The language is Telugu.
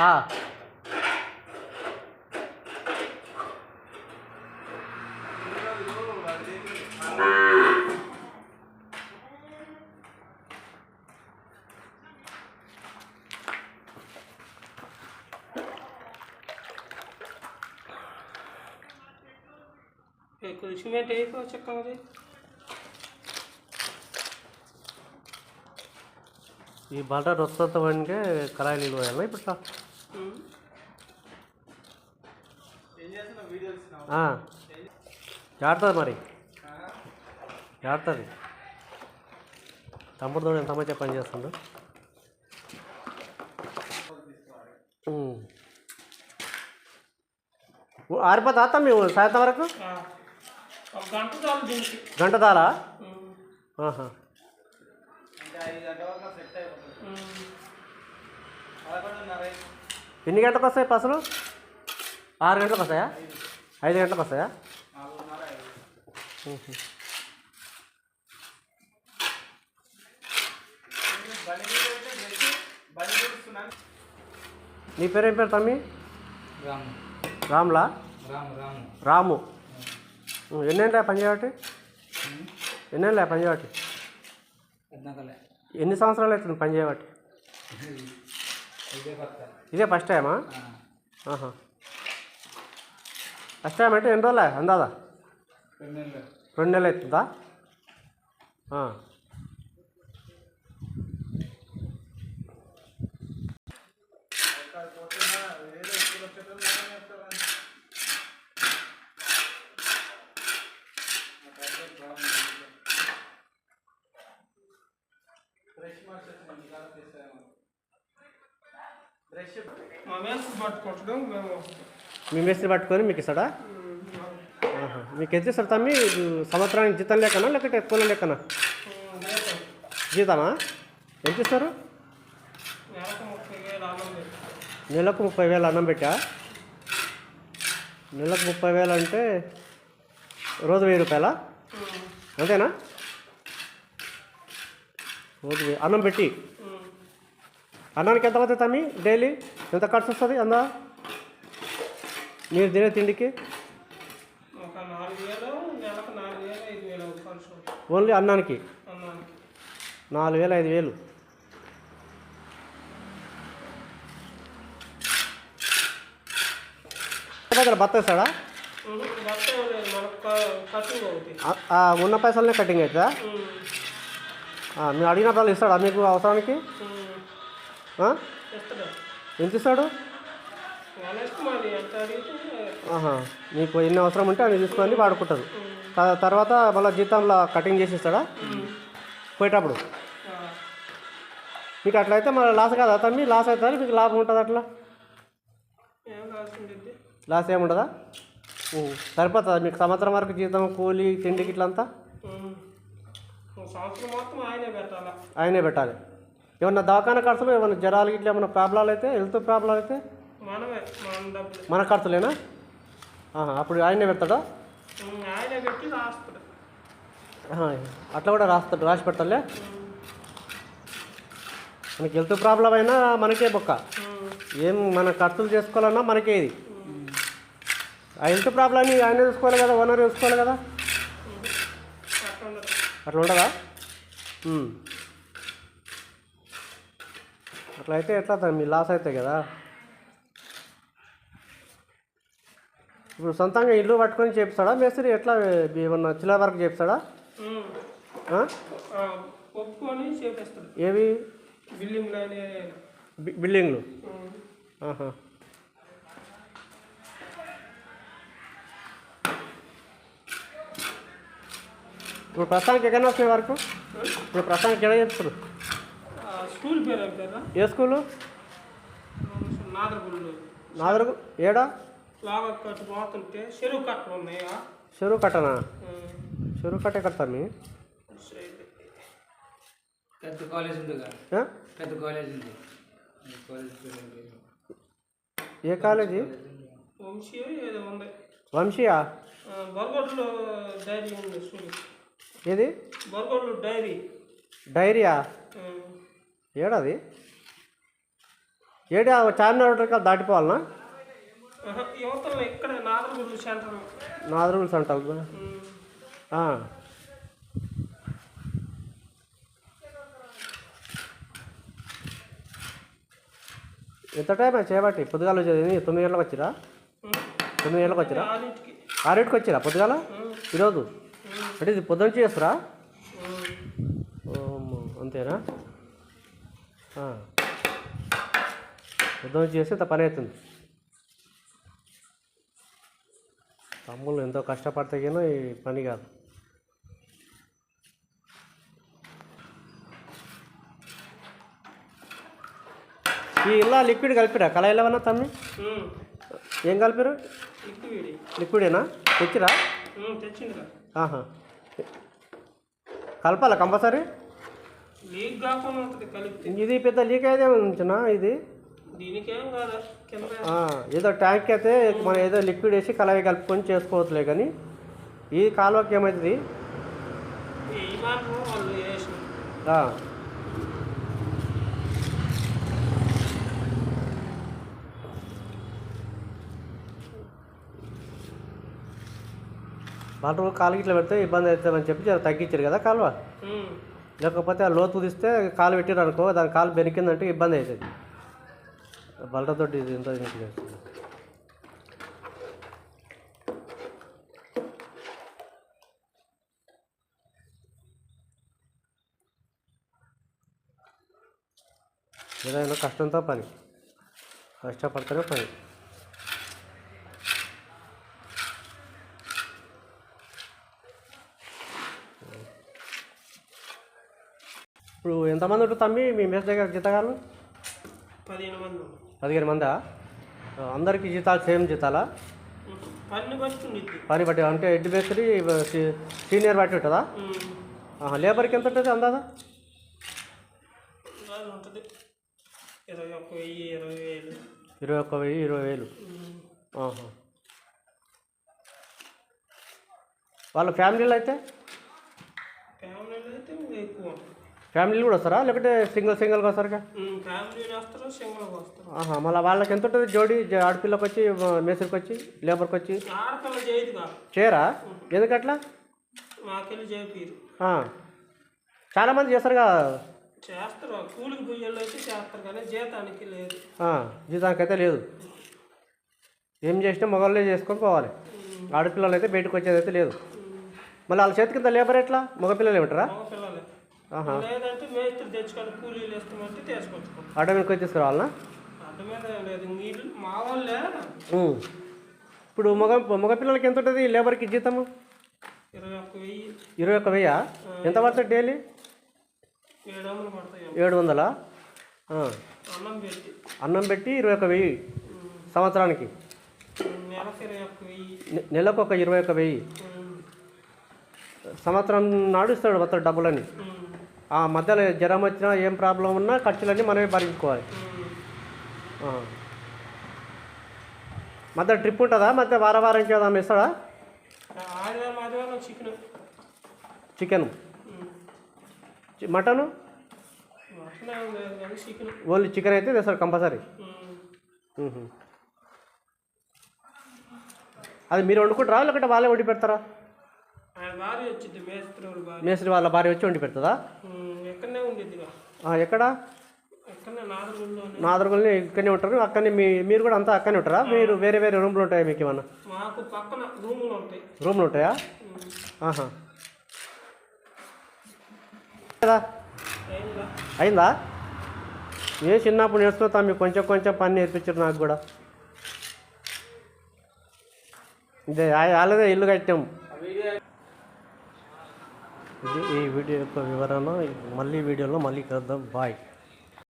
ఆ. కొద్ది సిమెంట్ వేయకో చెక్కది ఈ బల్ట రొత్త వండికే కళాయి నీళ్ళు పోయాలి ఇప్పుడు సార్ జాడుతుంది మరి. జాడుతుంది తమ్ముడు తోడు ఎంత మంచిగా పని చేస్తుండు? ఉమ్. ఓ, ఆరిపోతా మేము సాయంత్రం వరకు? ఒక గంట చాలు దీనికి. గంట దాలా ఉమ్. ఆహా. ఉమ్. ఎన్ని గంటలకు వస్తాయి బస్సులు? ఆరు గంటలకు వస్తాయా? ఐదు గంటలకు వస్తాయా. నీ పేరేం పేరు తమ్మి? రాము. రామ్లా? రాము రాము. రాము. ఉం, ఎన్నేళ్ళ పని చేయబట్టి? ఎన్నేళ్ళ పని చేయబట్టి? ఎన్ని సంవత్సరాలు అవుతుంది పని చేయబట్టి? ఇదే ఫస్ట్ టైమా? ఆహా. ఫస్ట్ టైం అంటే ఎన్ని రోజులే? అందాదా? రెండు నెలలు. అవుతుందా ఆ. మేము మీ మేస్త్రి పట్టుకొని మీకు ఇస్తాడా? మీకు ఎంత ఇస్తాడు తమ్మి? సంవత్సరానికి జీతం లేకనా లేకపోతే ఎక్కువ లేకనా జీతమా? ఎంత ఇస్తారు? నెలకు ముప్పై వేలు అన్నం నెలకు ముప్పై వేలు అన్నం పెట్టా? నెలకు ముప్పై వేలు అంటే రోజు వెయ్యి రూపాయలా? అంతేనా? వెయ్యి. అన్నం పెట్టి. అన్నానికి ఎంత అవుతుంది తమ్మి? డైలీ? ఎంత ఖర్చు వస్తుంది అందా మీరు తినే తిండికి? ఓన్లీ అన్నానికి? నాలుగు వేలు ఐదు వేలు. దగ్గర బత్త ఆ ఉన్న పైసలనే కటింగ్ అవుతుందా? మీరు అడిగిన వాళ్ళు ఇస్తాడా మీకు అవసరానికి? ఎంత ఇస్తాడు? ఆహా మీకు ఎన్ని అవసరం ఉంటే అన్ని తీసుకొని వాడుకుంటారు. త- తర్వాత మళ్ళీ జీతంలో కటింగ్ చేసి ఇస్తాడా? పోయేటప్పుడు? మీకు అట్లయితే మళ్ళీ లాస్ కాదా తమ్మి? లాస్ అవుతుంది? మీకు లాభం ఉంటుంది అట్లా? లాస్ ఏముండదా? సరిపోతుందా? మీకు సంవత్సరం వరకు జీతం కూలి తిండికి ఇట్లంతా సంవత్సరం మొత్తం ఆయనే పెట్టాలా? ఆయనే పెట్టాలి. ఏమన్నా దవాఖాన ఖర్చులు ఏమన్నా జ్వరాలు ఇట్లా ఏమన్నా ప్రాబ్లాలు అయితే హెల్త్ ప్రాబ్లం అయితే? మనమే మన డబ్బులు. మన ఖర్చులేనా? అప్పుడు ఆయనే పెడతాడా? ఆయనే పెట్టి రాస్తాడు. ఆహా, అట్లా కూడా రాస్తాడు రాసి పెడతాలే మనకి హెల్త్ ప్రాబ్లం అయినా మనకే బొక్క. ఏం మన ఖర్చులు చేసుకోవాలన్నా మనకే ఇది. ఆ హెల్త్ ప్రాబ్లమ్ని ఆయన చూసుకోవాలి కదా ఓనర్ చూసుకోవాలి కదా? అట్లా ఉండదా. అట్లా అయితే ఎట్లా మీ లాస్ అవుతాయి కదా? ఇప్పుడు సొంతంగా ఇల్లు పట్టుకొని చేపిస్తాడా? మేస్త్రి ఎట్లా ఏమన్నా చిల్ల వరకు చేపిస్తాడా? ఏవి? బిల్డింగ్లు? ఇప్పుడు ప్రస్తుతానికి ఎక్కడ వస్తున్నాయి వరకు? ఇప్పుడు ప్రస్తుతానికి ఎక్కడ చెప్తారు స్కూల్ పేరు ఏం స్కూలు? నాదరుగు ఏడా? లాగా కట్టు పోతుంటే చెరువు కట్టలు ఉన్నాయా? చెరువు కట్టనా? చెరువు కట్టే సైడ్. పెద్ద కాలేజ్ ఉంది? పెద్ద కాలేజ్ ఉంది. ఏం కాలేజీ? వంశీ ఏదో ఉంది. వంశీయా? బొరగొడ్లో డైరీ ఉంది స్కూల్. ఏది? డైరీ. డైరియా. ఏడాది? ఏడా చార్మినార్ రోడ్డు దాటిపోవాలనా? నాగరగుళ్ళు సెంటర్. ఎంత టైం చేయబట్టి పొద్దుగాల వచ్చేది తొమ్మిది గంటలకు వచ్చిరా. తొమ్మిది గంటలకు వచ్చిరా? ఆరింటికి. వచ్చిరా? పొద్దుగాల. ఈరోజు? అంటే ఇది పొద్దున చేస్తురా? అంతేనా. పొద్దున చేస్తే ఇంత పని అవుతుంది. తమ్ముళ్ళు ఎంతో కష్టపడితే కానీ ఈ పని కాదు. ఈ ఇలా లిక్విడ్ కలిపిరా? కళాయిలు ఏమన్నా తమ్మి. ఏం కలిపిరు లిక్విడ్. లిక్విడేనా? తెచ్చిరా? తెచ్చిందిరా. కలపాలా కంపల్సరీ? లీక్ కాకుండా ఉంటుంది కలిపితే. ఇది పెద్ద లీక్ అయితే ఉంచునా ఇది? దీనికేం కాదు ఏదో ట్యాంక్ అయితే మనం ఏదో లిక్విడ్ వేసి కలవి కలుపుకొని చేసుకోవచ్చులే కానీ ఈ కాలువకి ఏమవుతుంది ఈ మాత్రం వాళ్ళు వేసిన ఆ. వాటర్ కాలు ఇట్లా పెడితే ఇబ్బంది అవుతుందని చెప్పి జర తగ్గించారు కదా కాలువ. లేకపోతే ఆ లోతు తీస్తే కాలు పెట్టారు అనుకో దాని కాలు బెనికిందంటే ఇబ్బంది అవుతుంది బలటతో ఇది చేస్తుంది. ఏదైనా కష్టంతో పని కష్టపడితేనే పని ఎంతమంది ఉంటారు తమ్మి? మీ మెస్ దగ్గర జీతగాళ్ళు? పదిహేను మంది. పదిహేను మందా? అందరికీ జీతాలు సేమ్ జీతాలా? పని బట్టి అంటే హెడ్ మేస్త్రి సీనియర్ బట్టి ఉంటుందా? లేబర్కి ఎంత ఉంటుంది అందాదా ఇరవై ఒక్క వెయ్యి ఇరవై వేలు. వాళ్ళ ఫ్యామిలీలో అయితే? ఫ్యామిలీలో అయితే ఎక్కువ. ఫ్యామిలీలు కూడా వస్తారా? లేకపోతే సింగిల్ సింగిల్గా వస్తారుగా? ఫ్యామిలీలు వస్తారు సింగిల్గా వస్తారు. ఆహా మళ్ళీ వాళ్ళకి ఎంత ఉంటుంది జోడి? ఆడపిల్లకి వచ్చి మేస్త్రికి వచ్చి లేబర్కి వచ్చి చేయరా? ఎందుకట్లా. చాలామంది చేస్తారుగా. చేస్తారు కూలికి పొయ్యేళ్ళు అయితే చేస్తారు కానీ జీతానికి లేదు. ఆ, జీతానికైతే లేదు. ఏం చేసినా మగవాళ్ళే చేసుకొని పోవాలి. ఆడపిల్లలు అయితే బయటకు వచ్చేది అయితే లేదు మళ్ళీ వాళ్ళ చేతి కింద లేబర్ ఎట్లా? మగపిల్లలు ఏమంటారా? లేదంటే మేస్త్రి తెచ్చుకొని కూలీలు మీద లేదు? నీళ్ళు మా వాళ్ళే. ఇప్పుడు మగ మగపిల్లలకి ఎంత ఉంటుంది లేబర్కి జీతము? ఇరవై ఒక్క వెయ్యి. ఇరవై ఒక్క వెయ్యా? ఎంత పడుతుంది డైలీ? ఏడు వందలు పడతాయి ఏడు వందలా? ఆ. అన్నం పెట్టి. అన్నం పెట్టి ఇరవై ఒక్క వెయ్యి సంవత్సరానికి? నెలకు ఒక ఇరవై ఒక్క వెయ్యి. సంవత్సరం నాడు ఇస్తాడు మొత్తం డబ్బులని. ఆ మధ్యలో జ్వరం వచ్చినా ఏం ప్రాబ్లం ఉన్నా ఖర్చులన్నీ మనమే భరించుకోవాలి. మధ్య ట్రిప్ ఉంటుందా? మధ్య వార వారానికి ఏదన్నా ఇస్తాడా చికెన్. మటను? Only chicken. అయితే తెస్తాడు కంపల్సరీ. అది మీరు వండుకుంటారా? లేకపోతే వాళ్ళే వండి పెడతారా? మేస్త్రి వాళ్ళ భార్య వచ్చి వండి పెడుతుందా? ఎక్కడ? నాదరుగుల్ని ఇక్కడనే ఉంటారు. అక్కడనే మీ మీరు కూడా అంతా అక్కడనే ఉంటారా? మీరు వేరే వేరే రూమ్లు ఉంటాయా మీకు ఏమన్నా? రూములు ఉంటాయి. ఆహా. కదా అయిందా? ఏ చిన్నప్పుడు నేర్చుకుంటాం మీకు కొంచెం కొంచెం పని నేర్పించారు నాకు కూడా. ఇదే వాళ్ళదే ఇల్లు కట్టాం. ఇది ఈ వీడియో యొక్క వివరణ మళ్ళీ వీడియోలో మళ్ళీ కలుద్దాం. బాయ్.